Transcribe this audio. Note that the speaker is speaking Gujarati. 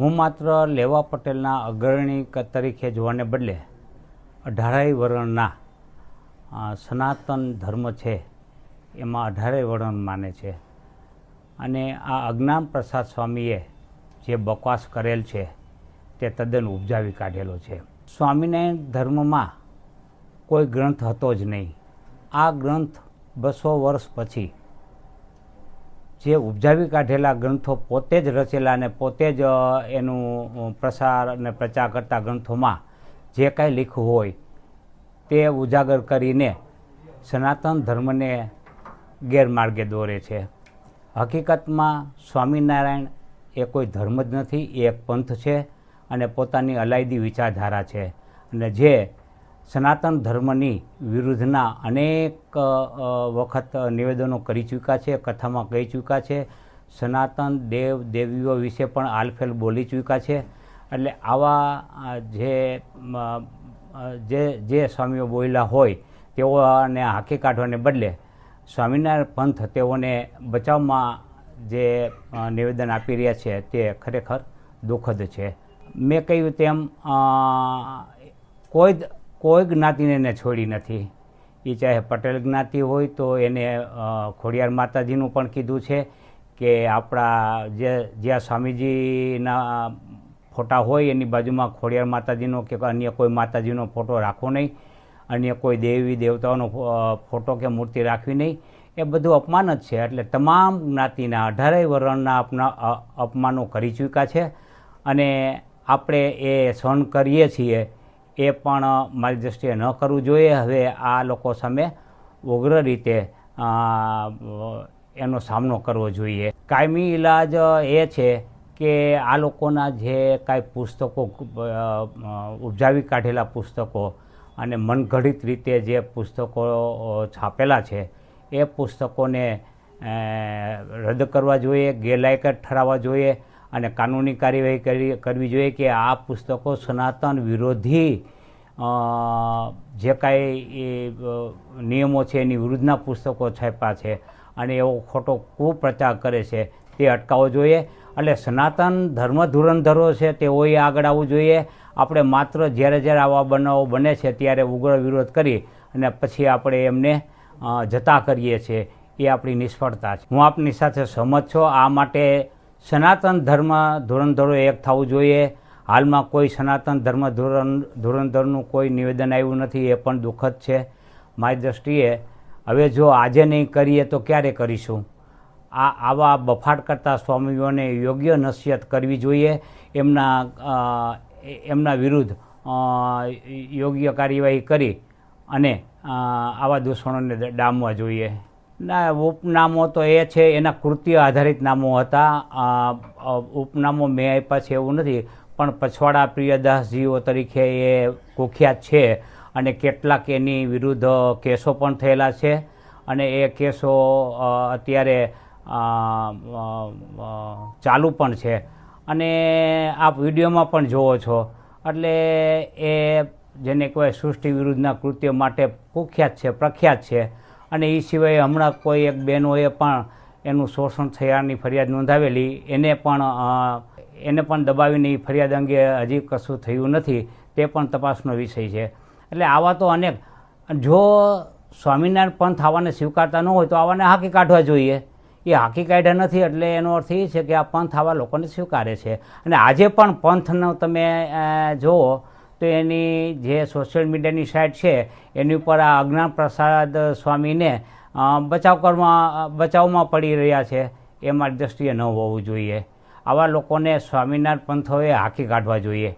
હું માત્ર લેવા પટેલના અગ્રણી તરીકે જોવાને બદલે અઢારાઈ વર્ણના સનાતન ધર્મ છે એમાં અઢારે વર્ણ માને છે. અને આ અજ્ઞાન પ્રસાદ સ્વામીએ જે બકવાસ કરેલ છે તે તદ્દન ઉપજાવી કાઢેલો છે. સ્વામિનારાયણ ધર્મમાં કોઈ ગ્રંથ હતો જ નહીં. આ ગ્રંથ બસો વર્ષ પછી જે ઉપજાવી કાઢેલા ગ્રંથો પોતે જ રચેલા અને પોતે જ એનું પ્રસાર અને પ્રચાર કરતા ગ્રંથોમાં જે કાંઈ લીખું હોય તે ઉજાગર કરીને સનાતન ધર્મને ગેરમાર્ગે દોરે છે. હકીકતમાં સ્વામિનારાયણ એ કોઈ ધર્મ જ નથી, એ એક પંથ છે અને પોતાની અલાયદી વિચારધારા છે અને જે સનાતન ધર્મની વિરુદ્ધના અનેક વખત નિવેદનો કરી ચૂક્યા છે, કથામાં કહી ચૂક્યા છે. સનાતન દેવ દેવીઓ વિશે પણ આલફેલ બોલી ચૂક્યા છે. એટલે આવા જે જે જે સ્વામીઓ બોલ્યા હોય, તેઓને હાંકી કાઢવાને બદલે સ્વામિનારાયણ પંથ તેઓને બચાવમાં જે નિવેદન આપી રહ્યા છે તે ખરેખર દુઃખદ છે. મેં કહ્યું તેમ કોઈ જ- કોઈ જ્ઞાતિને એને છોડી નથી. એ ચાહે પટેલ જ્ઞાતિ હોય તો એને ખોડિયાર માતાજીનું પણ કીધું છે કે આપણા જે, જ્યાં સ્વામીજીના ફોટા હોય એની બાજુમાં ખોડિયાર માતાજીનો કે અન્ય કોઈ માતાજીનો ફોટો રાખવો નહીં. અન્ય કોઈ દેવી દેવતાઓનો ફોટો કે મૂર્તિ રાખવી નહીં. એ બધું અપમાન જ છે. એટલે તમામ જ્ઞાતિના અઢારેય વર્ણના આપના અપમાનો કરી ચૂક્યા છે. અને આપણે એ સહન કરીએ છીએ એ પણ મારી દૃષ્ટિએ ન કરવું જોઈએ. હવે આ લોકો સામે ઉગ્ર રીતે એનો સામનો કરવો જોઈએ. કાયમી ઇલાજ એ છે કે આ લોકોના જે કાંઈ પુસ્તકો ઉપજાવી કાઢેલા પુસ્તકો અને મનઘડિત રીતે જે પુસ્તકો છાપેલા છે, એ પુસ્તકોને રદ કરવા જોઈએ ગેરલાયક ઠરાવવા જોઈએ. અને કાનૂની કાર્યવાહી કરી કરવી જોઈએ કે આ પુસ્તકો સનાતન વિરોધી જે કાંઈ એ, નિયમો છે એની વિરુદ્ધના પુસ્તકો છાપ્યા છે અને એવો ખોટો કુપ્રચાર કરે છે તે અટકાવવો જોઈએ. એટલે સનાતન ધર્મ ધુરંધરો છે તેઓએ આગળ આવવું જોઈએ. આપણે માત્ર જ્યારે જ્યારે આવા બનાવો બને છે ત્યારે ઉગ્ર વિરોધ કરી અને પછી આપણે એમને જતા કરીએ છીએ. એ આપણી નિષ્ફળતા છે. હું આપની સાથે સહમત છું. આ માટે સનાતન ધર્મ ધુરંધરો એક થવું જોઈએ. હાલમાં કોઈ સનાતન ધર્મ ધોરણ ધુરંધરનું કોઈ નિવેદન આવ્યું નથી, એ પણ દુઃખદ છે. મારી દ્રષ્ટિએ હવે જો આજે નહીં કરીએ તો ક્યારે કરીશું? આ, આવા બફાટ કરતા સ્વામીઓને યોગ્ય નસીહત કરવી જોઈએ. એમના એમના વિરુદ્ધ યોગ્ય કાર્યવાહી કરી અને આવા દૂષણોને ડામવા જોઈએ. ના, ઉપનામો તો એ છે, એના કૃત્ય આધારિત નામો હતા. ઉપનામો મેં આપ્યા છે એવું નથી, પણ પછવાડા પ્રિયદાસજીઓ તરીકે એ કુખ્યાત છે અને કેટલાક એની વિરુદ્ધ કેસો પણ થયેલા છે. અને એ કેસો અત્યારે ચાલુ પણ છે. અને આપ વિડીયોમાં પણ જોવો છો. એટલે એ જેને કહેવાય સૃષ્ટિ વિરુદ્ધના કૃત્ય માટે કુખ્યાત છે, પ્રખ્યાત છે. અને એ સિવાય હમણાં કોઈ એક બહેનોએ પણ એનું શોષણ થયાની ફરિયાદ નોંધાવેલી. એને પણ એને પણ દબાવીને એ ફરિયાદ અંગે હજી કશું થયું નથી. તે પણ તપાસનો વિષય છે. એટલે આવા તો અનેક. જો સ્વામિનારાયણ પંથ આવાને સ્વીકારતા ન હોય તો આવાને હાંકી કાઢવા જોઈએ. એ હાકી કાઢ્યા નથી એટલે એનો અર્થ એ છે કે આ પંથ આવા લોકોને સ્વીકારે છે. અને આજે પણ પંથનો તમે જુઓ તો એની જે સોશિયલ મીડિયાની સાઇટ છે, એની ઉપર આ અજ્ઞાન પ્રસાદ સ્વામીને બચાવ કરવા, બચાવમાં પડી રહ્યા છે. એ મારી દ્રષ્ટિએ ન હોવું જોઈએ. આવા લોકોને સ્વામિનારાયણ પંથોએ હાંકી કાઢવા જોઈએ.